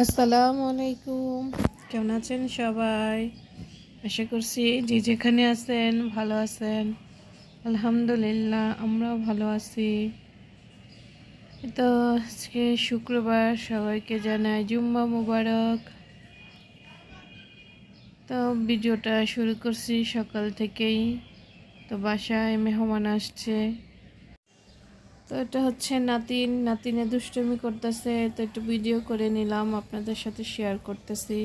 আসসালামু আলাইকুম। কেমন আছেন সবাই? আশা করছি যে যেখানে আছেন ভালো আছেন। আলহামদুলিল্লাহ, আমরাও ভালো আছি। তো আজকে শুক্রবার, সবাইকে জানাই জুম্মা মুবারক। তো ভিডিওটা শুরু করছি সকাল থেকেই। তো বাসায় মেহমান আসছে। তো এটা হচ্ছে নাতিন নাতিনে দুষ্টমি করতেছে, তো একটু ভিডিও করে নিলাম, আপনাদের সাথে শেয়ার করতেছি।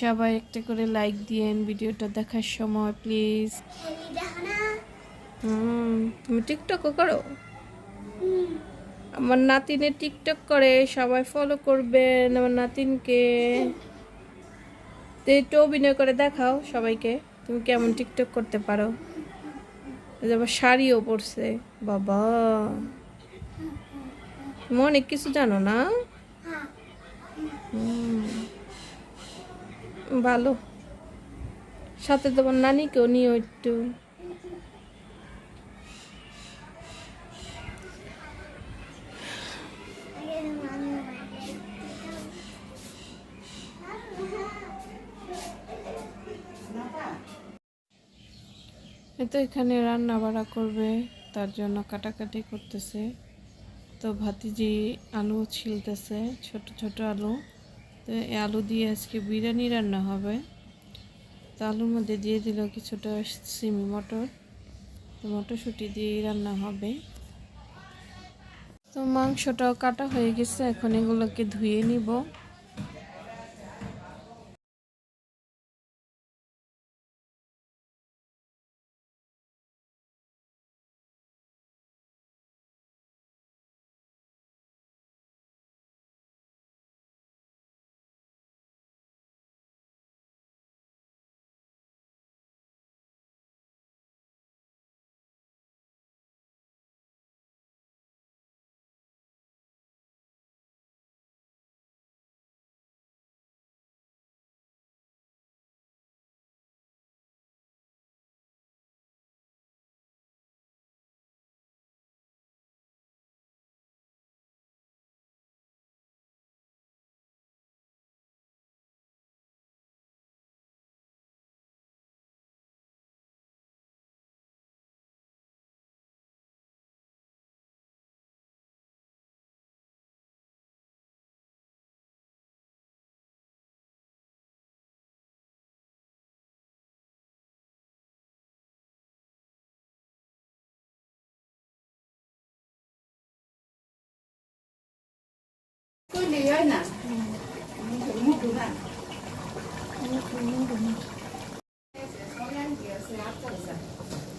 সবাই একটা করে লাইক দিয়েন ভিডিওটা দেখার সময় প্লিজ হুম, তুমি টিকটকও করো? আমার নাতিনে টিকটক করে, সবাই ফলো করবেন আমার নাতিনকে। তো একটু অভিনয় করে দেখাও সবাইকে, তুমি কেমন টিকটক করতে পারো? আবার শাড়িও পরছে। বাবা। তুমি অনেক কিছু জানো না। ভালো। সাথে তোমার নানিকেও নিও একটু। তো এখানে রান্না বাড়া করবে, তার জন্য কাটাকাটি করতেছে। তো ভাতিজি আলু ছিলতেছে, ছোট ছোট আলু। তো এই আলু দিয়ে আজকে বিরিয়ানি রান্না হবে। তো আলুর মধ্যে দিয়ে দিল কিছুটা সিমি মটর। তো মটরশুঁটি দিয়েই রান্না হবে। তো মাংসটাও কাটা হয়ে গেছে, এখন এগুলোকে ধুয়ে নিব।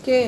কে?